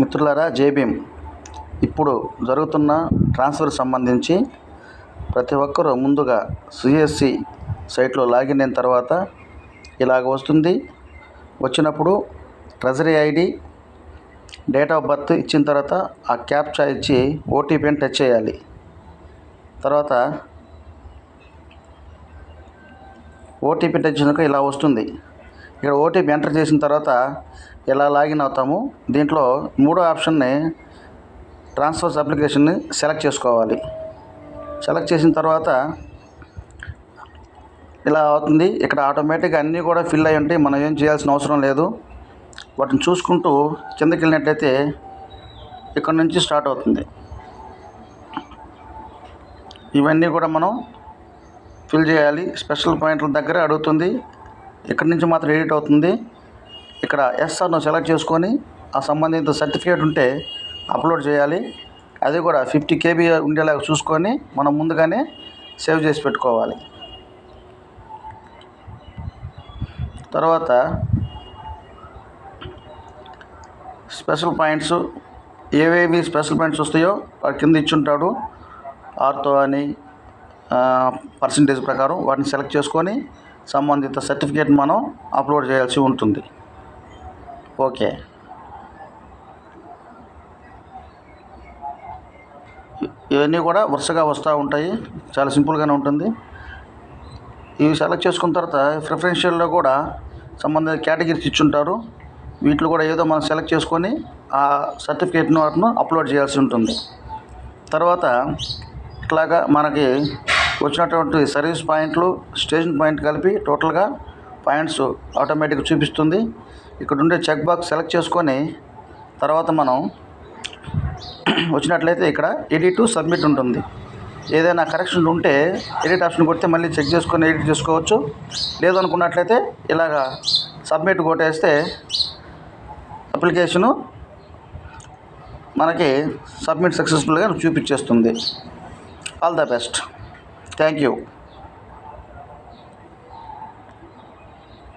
మిత్రులారా జేబీఎం ఇప్పుడు జరుగుతున్న ట్రాన్స్ఫర్ సంబంధించి ప్రతి ఒక్కరూ ముందుగా సిఎస్సి సైట్లో లాగిన్ అయిన తర్వాత ఇలాగ వస్తుంది. వచ్చినప్పుడు treasury ID date of birth ఇచ్చిన తర్వాత ఆ క్యాప్చా ఇచ్చి ఓటీపీని టచ్ చేయాలి. తర్వాత ఓటీపీ టచ్ ఇలా వస్తుంది. ఇక్కడ ఓటీపీ ఎంటర్ చేసిన తర్వాత ఇలా లాగిన్ అవుతాము. దీంట్లో మూడో ఆప్షన్ని ట్రాన్స్ఫర్స్ అప్లికేషన్ని సెలెక్ట్ చేసుకోవాలి. సెలెక్ట్ చేసిన తర్వాత ఇలా అవుతుంది. ఇక్కడ ఆటోమేటిక్గా అన్నీ కూడా ఫిల్ అయి ఉంటాయి. మనం ఏం చేయాల్సిన అవసరం లేదు. వాటిని చూసుకుంటూ కిందకి వెళ్ళినట్లయితే ఇక్కడ నుంచి స్టార్ట్ అవుతుంది. ఇవన్నీ కూడా మనం ఫిల్ చేయాలి. స్పెషల్ పాయింట్ల దగ్గర అడుగుతుంది. ఇక్కడ నుంచి మాత్రం ఎడిట్ అవుతుంది. ఇక్కడ ఎస్ఆర్ను సెలెక్ట్ చేసుకొని ఆ సంబంధిత సర్టిఫికేట్ ఉంటే అప్లోడ్ చేయాలి. అది కూడా ఫిఫ్టీ కేబీ ఉండేలాగా చూసుకొని మనం ముందుగానే సేవ్ చేసి పెట్టుకోవాలి. తర్వాత స్పెషల్ పాయింట్స్ ఏవేవి స్పెషల్ పాయింట్స్ వస్తాయో వాడు కింద ఇచ్చుంటాడు. ఆర్తో అని పర్సంటేజ్ ప్రకారం వాటిని సెలెక్ట్ చేసుకొని సంబంధిత సర్టిఫికేట్ మనం అప్లోడ్ చేయాల్సి ఉంటుంది. ఓకే. ఇవన్నీ కూడా వరుసగా వస్తూ ఉంటాయి. చాలా సింపుల్గానే ఉంటుంది. ఇవి సెలెక్ట్ చేసుకున్న తర్వాత ప్రిఫరెన్షియల్లో కూడా సంబంధిత కేటగిరీస్ ఇచ్చుంటారు. వీటిలో కూడా ఏదో మనం సెలెక్ట్ చేసుకొని ఆ సర్టిఫికేట్ను అప్లోడ్ చేయాల్సి ఉంటుంది. తర్వాత ఇట్లాగా మనకి వచ్చినటువంటి సర్వీస్ పాయింట్లు స్టేషన్ పాయింట్ కలిపి టోటల్గా పాయింట్స్ ఆటోమేటిక్గా చూపిస్తుంది. ఇక్కడ ఉండే చెక్ బాక్స్ సెలెక్ట్ చేసుకొని తర్వాత మనం వచ్చినట్లయితే ఇక్కడ ఎడిట్ సబ్మిట్ ఉంటుంది. ఏదైనా కరెక్షన్ ఉంటే ఎడిట్ ఆప్షన్ కొడితే మళ్ళీ చెక్ చేసుకొని ఎడిట్ చేసుకోవచ్చు. లేదనుకున్నట్లయితే ఇలాగా సబ్మిట్ కొట్టేస్తే అప్లికేషను మనకి సబ్మిట్ సక్సెస్ఫుల్గా చూపించేస్తుంది. All the best. Thank you.